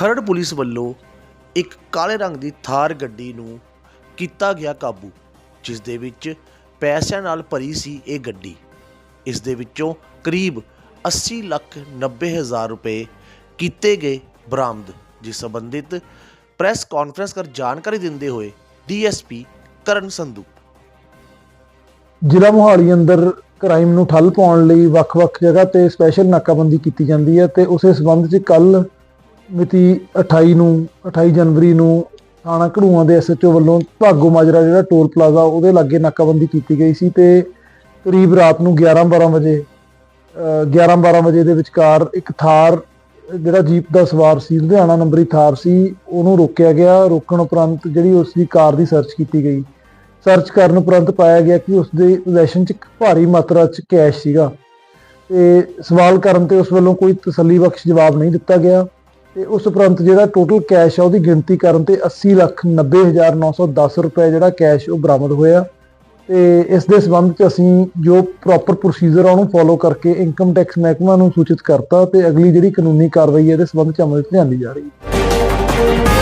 Kharar police ਵੱਲੋਂ ਇੱਕ ਕਾਲੇ ਰੰਗ ਦੀ ਥਾਰ ਗੱਡੀ ਨੂੰ ਕੀਤਾ ਗਿਆ ਕਾਬੂ, ਜਿਸ ਦੇ ਵਿੱਚ ਪੈਸਿਆਂ ਨਾਲ ਭਰੀ ਸੀ ਇਹ ਗੱਡੀ। ਇਸ ਦੇ ਵਿੱਚੋਂ ਕਰੀਬ 80 ਲੱਖ 90 ਹਜ਼ਾਰ ਰੁਪਏ ਕੀਤੇ ਗਏ ਬਰਾਮਦ, ਜਿਸ ਸੰਬੰਧਿਤ ਪ੍ਰੈਸ ਕਾਨਫਰੰਸ ਕਰ ਜਾਣਕਾਰੀ ਦਿੰਦੇ ਹੋਏ ਡੀਐਸਪੀ ਕਰਨ ਸੰਧੂ। ਜ਼ਿਲ੍ਹਾ ਮੋਹਾਲੀ ਅੰਦਰ ਕ੍ਰਾਈਮ ਨੂੰ ਠੱਲ ਪਾਉਣ ਲਈ ਵੱਖ-ਵੱਖ ਜਗ੍ਹਾ ਤੇ ਸਪੈਸ਼ਲ ਨਾਕਾਬੰਦੀ ਕੀਤੀ ਜਾਂਦੀ ਹੈ ਤੇ ਉਸੇ ਸਬੰਧ 'ਚ ਕੱਲ ਮਿਤੀ 28 ਨੂੰ 28 ਜਨਵਰੀ ਨੂੰ ਥਾਣਾ ਘੜੂਆਂ ਦੇ ਐਸਐਚਓ ਵੱਲੋਂ ਭਾਗੋ ਮਾਜਰਾ ਜਿਹੜਾ ਟੋਲ ਪਲਾਜ਼ਾ ਉਹਦੇ ਲਾਗੇ ਨਾਕਾਬੰਦੀ ਕੀਤੀ ਗਈ ਸੀ ਤੇ ਕਰੀਬ ਰਾਤ ਨੂੰ 11-12 ਵਜੇ 11-12 ਵਜੇ ਦੇ ਵਿਚਕਾਰ ਇੱਕ ਥਾਰ ਜਿਹੜਾ ਜੀਪ ਦਾ ਸਵਾਰ ਸੀ, ਲੁਧਿਆਣਾ ਨੰਬਰੀ ਥਾਰ ਸੀ, ਉਹਨੂੰ ਰੋਕਿਆ ਗਿਆ। ਰੋਕਣ ਉਪਰੰਤ ਜਿਹੜੀ ਉਸ ਦੀ ਕਾਰ ਦੀ ਸਰਚ ਕੀਤੀ ਗਈ। ਸਰਚ ਕਰਨ ਉਪਰੰਤ ਪਾਇਆ ਗਿਆ ਕਿ ਉਸ ਦੇ ਪੋਜੀਸ਼ਨ 'ਚ ਭਾਰੀ ਮਾਤਰਾ 'ਚ ਕੈਸ਼ ਸੀਗਾ ਤੇ ਸਵਾਲ ਕਰਨ ਤੇ ਉਸ ਵੱਲੋਂ ਕੋਈ ਤਸੱਲੀਬਖਸ਼ ਜਵਾਬ ਨਹੀਂ ਦਿੱਤਾ ਗਿਆ। ਤੇ ਉਸ ਉਪਰੰਤ ਜਿਹੜਾ ਟੋਟਲ ਕੈਸ਼ ਆ ਉਹਦੀ ਗਿਣਤੀ ਕਰਨ ਤੇ 80 ਲੱਖ 90 ਹਜ਼ਾਰ 910 ਰੁਪਏ ਜਿਹੜਾ ਕੈਸ਼ ਉਹ ਬਰਾਮਦ ਹੋਇਆ। ਤੇ ਇਸ ਦੇ ਸੰਬੰਧ 'ਚ ਅਸੀਂ ਜੋ ਪ੍ਰੋਪਰ ਪ੍ਰੋਸੀਜਰ ਆ ਉਹਨੂੰ ਫੋਲੋ ਕਰਕੇ ਇਨਕਮ ਟੈਕਸ ਮਹਿਕਮਾ ਨੂੰ ਸੂਚਿਤ ਕਰਤਾ ਤੇ ਅਗਲੀ ਜਿਹੜੀ ਕਾਨੂੰਨੀ ਕਾਰਵਾਈ ਹੈ, ਇਹਦੇ ਸੰਬੰਧ 'ਚ ਅਮਲ 'ਚ ਲਿਆਂਦੀ ਜਾ ਰਹੀ ਹੈ।